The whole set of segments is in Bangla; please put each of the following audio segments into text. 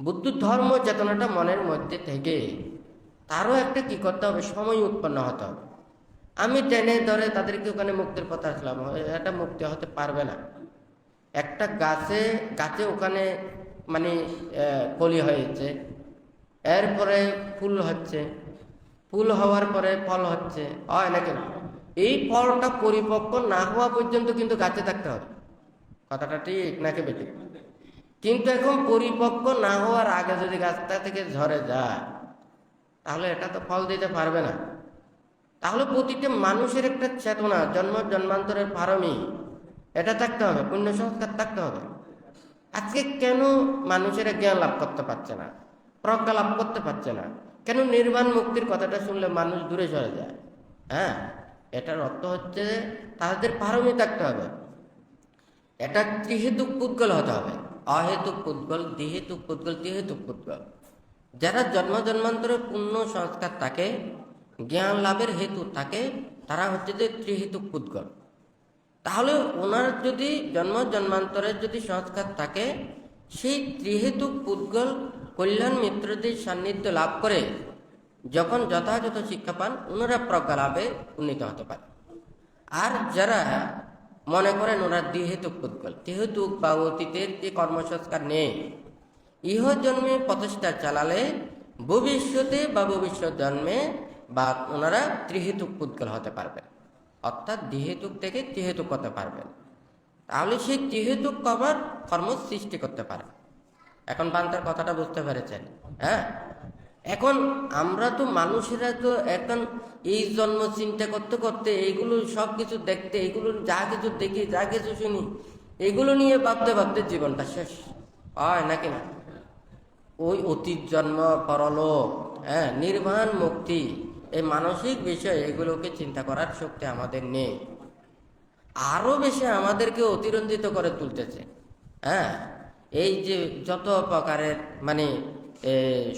বুদ্ধ ধর্ম চেতনাটা মনের মধ্যে থেকে। তারও একটা কি করতে হবে? সময় উৎপন্ন হতে হবে। আমি টেনে ধরে তাদেরকে ওখানে মুক্তির পথে আসলাম এটা মুক্তি হতে পারবে না। একটা গাছে গাছে ওখানে মানে কলি হয়েছে। এরপরে ফুল হচ্ছে। ফুল হওয়ার পরে ফল হচ্ছে। হয় না? কেন এই ফলটা পরিপক্ক না হওয়া পর্যন্ত কিন্তু গাছে থাকতে হবে। কথাটা ঠিক নাকি বেটি কিন্তু এখন পরিপক্ক না হওয়ার আগে যদি গাছটা থেকে ঝরে যায়, তাহলে এটা তো ফল দিতে পারবে না। তাহলে প্রতিটি মানুষের একটা চেতনা, জন্ম, জন্মান্তরের পারমি, এটা থাকতে হবে, পুণ্য সংস্কার থাকতে হবে। আজকে কেন মানুষের জ্ঞান লাভ করতে পারছে না, প্রজ্ঞা লাভ করতে পারছে না? কেন নির্বাণ মুক্তির কথাটা শুনলে মানুষ দূরে সরে যায়? হ্যাঁ এটার অর্থ হচ্ছে তাদের পারমি থাকতে হবে। এটা ত্রিহেতুক পুদ্গল হতে হবে। অহেতুক পুদ্গল দ্বিহেতুক পুদ্গল ত্রিহেতুক পুদ্গল যারা জন্ম জন্মান্তরে পূর্ণ সংস্কার থাকে, জ্ঞান লাভের হেতু থাকে, তারা হচ্ছে যে ত্রিহেতুক পুদ্গল তাহলে ওনার যদি জন্ম জন্মান্তরের যদি সংস্কার থাকে, সেই ত্রিহেতুক পুদ্গল কল্যাণ মিত্রদের সান্নিধ্য লাভ করে যখন যথাযথ শিক্ষা পান, ওনারা প্রজ্ঞা লাভে উন্নীত হতে পারে। আর যারা মনে করেন ওরা দ্বিহেতুক পুদ্গল তিহেতুক বা অতীতের যে কর্মসংস্কার নেই, ইহ জন্মে প্রচেষ্টা চালালে ভবিষ্যতে বা ভবিষ্যৎ জন্মে বা ওনারা ত্রিহেতুক পুদ্গল হতে পারবেন। অর্থাৎ দ্বিহেতুক থেকে ত্রিহেতুক হতে পারবেন। তাহলে সেই ত্রিহেতুক কবার কর্ম সৃষ্টি করতে পারে। এখন বান্তার কথাটা বুঝতে পেরেছেন হ্যাঁ? এখন আমরা তো মানুষেরা তো এখন এই জন্ম চিন্তা করতে করতে এইগুলো সব কিছু দেখতে এগুলো যা কিছু দেখি, যা কিছু শুনি এগুলো নিয়ে ভাবতে ভাবতে জীবনটা শেষ। হয় নাকি না? ওই অতীত জন্ম, পরলোক হ্যাঁ নির্বাণ মুক্তি, এই মানসিক বিষয়, এগুলোকে চিন্তা করার শক্তি আমাদের নেই। আরও বেশি আমাদেরকে অতিরঞ্জিত করে তুলতেছে হ্যাঁ। এই যে যত প্রকারের মানে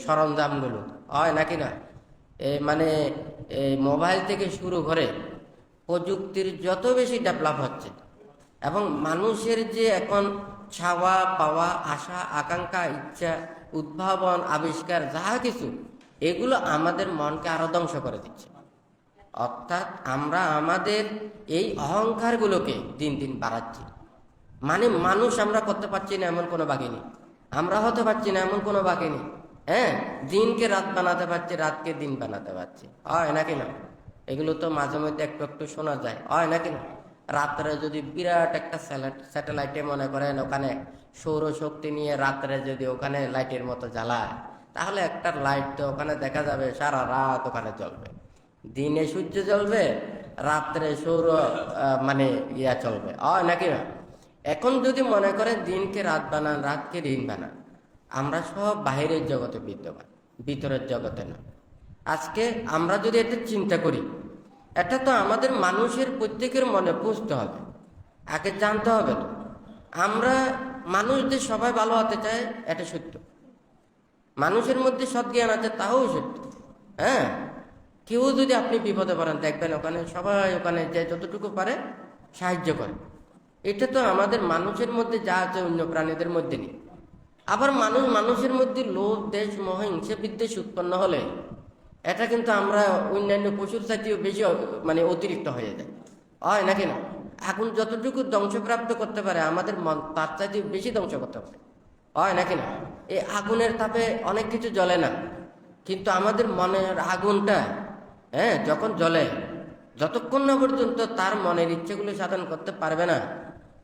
সরঞ্জামগুলো, হয় নাকি না? মানে মোবাইল থেকে শুরু করে প্রযুক্তির যত বেশি ডেভেলপ হচ্ছে এবং মানুষের যে এখন ছাওয়া, পাওয়া, আশা, আকাঙ্ক্ষা, ইচ্ছা, উদ্ভাবন, আবিষ্কার, যা কিছু, এগুলো আমাদের মনকে আরও ধ্বংস করে দিচ্ছে। অর্থাৎ আমরা আমাদের এই অহংকারগুলোকে দিন দিন বাড়াচ্ছি। মানে মানুষ আমরা করতে পারছি না এমন কোনো বাকি নেই আমরা হতে পারছি না এমন কোনো বাকি নেই হ্যাঁ? দিনকে রাত বানাতে পারছি, রাতকে দিন বানাতে পারছি। হয় নাকি না? এগুলো তো মাঝে মধ্যে একটু একটু শোনা যায়। হয় নাকি না? রাত্রে যদি বিরাট একটা স্যাটেলাইটে মনে করেন ওখানে সৌরশক্তি নিয়ে রাত্রে যদি ওখানে লাইটের মতো জ্বালায়, তাহলে একটা লাইট তো ওখানে দেখা যাবে সারা রাত ওখানে জ্বলবে। দিনে সূর্য জ্বলবে, রাত্রে সৌর মানে ইয়া চলবে। হয় নাকি না? এখন যদি মনে করেন দিনকে রাত বানান, রাতকে দিন বানান, আমরা সব বাইরের জগতে বিদ্যমান, ভিতরের জগতে না। আজকে আমরা যদি এটা চিন্তা করি, এটা তো আমাদের মানুষের প্রত্যেকের মনে বুঝতে হবে। আগে জানতে হবে তো আমরা মানুষদের সবাই ভালো হতে চায়, এটা সত্য। মানুষের মধ্যে সৎজ্ঞান আছে, তাও সত্য। হ্যাঁ? কেউ যদি আপনি বিপদে পড়েন, দেখবেন ওখানে সবাই ওখানে যে যতটুকু পারে সাহায্য করে। এটা তো আমাদের মানুষের মধ্যে যা আছে অন্য প্রাণীদের মধ্যে নেই। আবার মানুষ, মানুষের মধ্যে লোভ, দেশ মোহ হিংসা বিদ্বেষ উৎপন্ন হলে এটা কিন্তু আমরা অন্যান্য পশুর চাইতেও বেশি মানে অতিরিক্ত হয়ে যায়। হয় নাকি না? আগুন যতটুকু ধ্বংসপ্রাপ্ত করতে পারে, আমাদের মন তার চাইতে বেশি ধ্বংস করতে পারে। হয় নাকি না? এই আগুনের তাপে অনেক কিছু জ্বলে না। কিন্তু আমাদের মনের আগুনটা হ্যাঁ যখন জ্বলে, যতক্ষণ না পর্যন্ত তার মনের ইচ্ছেগুলো সাধন করতে পারবে না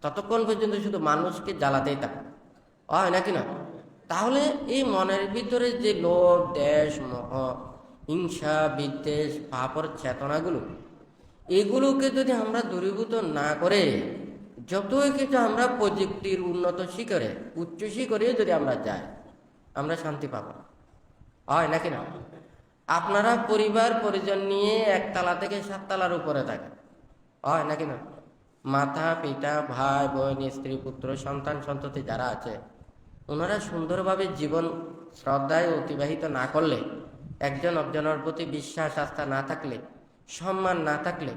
ততক্ষণ পর্যন্ত শুধু মানুষকে জ্বালাতেই থাকে। হয় নাকি না? তাহলে এই মনের ভিতরে যে লোভ, দেশ, মহ, হিংসা, বিদ্বেষ, পাপর চেতনাগুলো, এগুলোকে যদি আমরা দূরীভূত না করে, যতই কিছু আমরা প্রযুক্তির উন্নত শিখরে, উচ্চ শিখরে যদি আমরা যাই, আমরা শান্তি পাবো। হয় নাকি না? আপনারা পরিবার, পরিজন নিয়ে একতলা থেকে সাততলার উপরে থাকেন। হয় নাকি না? মাতা, পিতা, ভাই, বোন, স্ত্রী, পুত্র, সন্তান, সন্ততি যারা আছে, ওনারা সুন্দরভাবে জীবন শ্রদ্ধায় অতিবাহিত না করলে, একজন একজনের প্রতি বিশ্বাস, আস্থা না থাকলে, সম্মান না থাকলে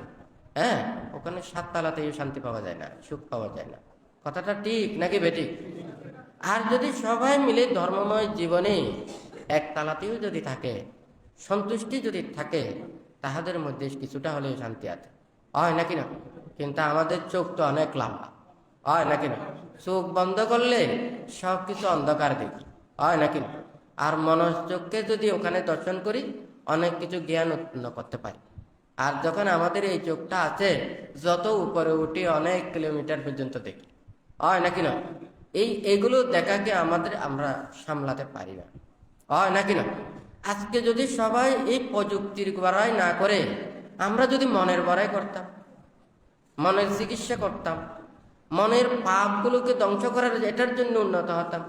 হ্যাঁ ওখানে সাততলাতেও শান্তি পাওয়া যায় না, সুখ পাওয়া যায় না। কথাটা ঠিক নাকি বেঠিক আর যদি সবাই মিলে ধর্মময় জীবনে এক তালাতেও যদি থাকে, সন্তুষ্টি যদি থাকে, তাহাদের মধ্যে কিছুটা হলেও শান্তি আছে। হয় নাকি না? কিন্তু আমাদের চোখ তো অনেক লম্বা। হয় নাকি না? চোখ বন্ধ করলে সব কিছু অন্ধকার দেখি। হয় নাকি না? আর মনোযোগকে যদি ওখানে দর্শন করি, অনেক কিছু জ্ঞান উৎপন্ন করতে পারি। আর যখন আমাদের এই চোখটা আছে, যত উপরে উঠি অনেক কিলোমিটার পর্যন্ত দেখি। হয় নাকি না? এই এগুলো দেখাকে আমাদের আমরা সামলাতে পারি না। হয় নাকি না? আজকে যদি সবাই এই প্রযুক্তির বড়াই না করে, আমরা যদি মনের বড়াই করতাম মনের চিকিৎসা করতাম। মনের পাপগুলোকে ধ্বংস করার এটার জন্য উন্নত হতাম।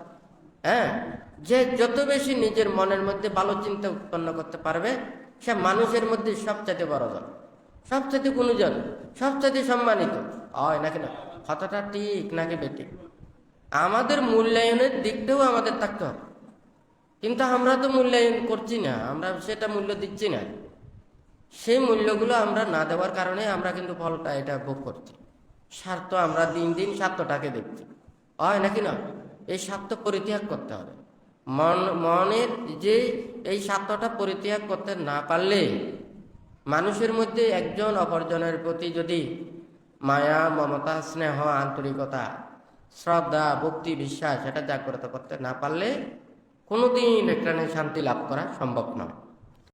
হ্যাঁ? যে যত বেশি নিজের মনের মধ্যে ভালো চিন্তা উৎপন্ন করতে পারবে, সে মানুষের মধ্যে সবচাইতে বড় জন। সবচাইতে গুণজন, সবচাইতে সম্মানিত। হয় নাকি না? কথাটা ঠিক নাকি বেঠিক? আমাদের মূল্যায়নের দিকটাও আমাদের থাকতে হবে। কিন্তু আমরা তো মূল্যায়ন করছি না, আমরা সেটা মূল্য দিচ্ছি না। সেই মূল্যগুলো আমরা না দেওয়ার কারণে আমরা কিন্তু ফলটা এটা ভোগ করছি। স্বার্থ আমরা দিন দিন স্বার্থটাকে দেখছি। হয় নাকি না? এই স্বার্থ পরিত্যাগ করতে হবে। মন, মনের যে এই স্বার্থটা পরিত্যাগ করতে না পারলে মানুষের মধ্যে একজন অপরজনের প্রতি যদি মায়া, মমতা, স্নেহ, আন্তরিকতা, শ্রদ্ধা, ভক্তি, বিশ্বাস, এটা জাগ্রত করতে না পারলে কোনোদিন এখানে শান্তি লাভ করা সম্ভব নয়।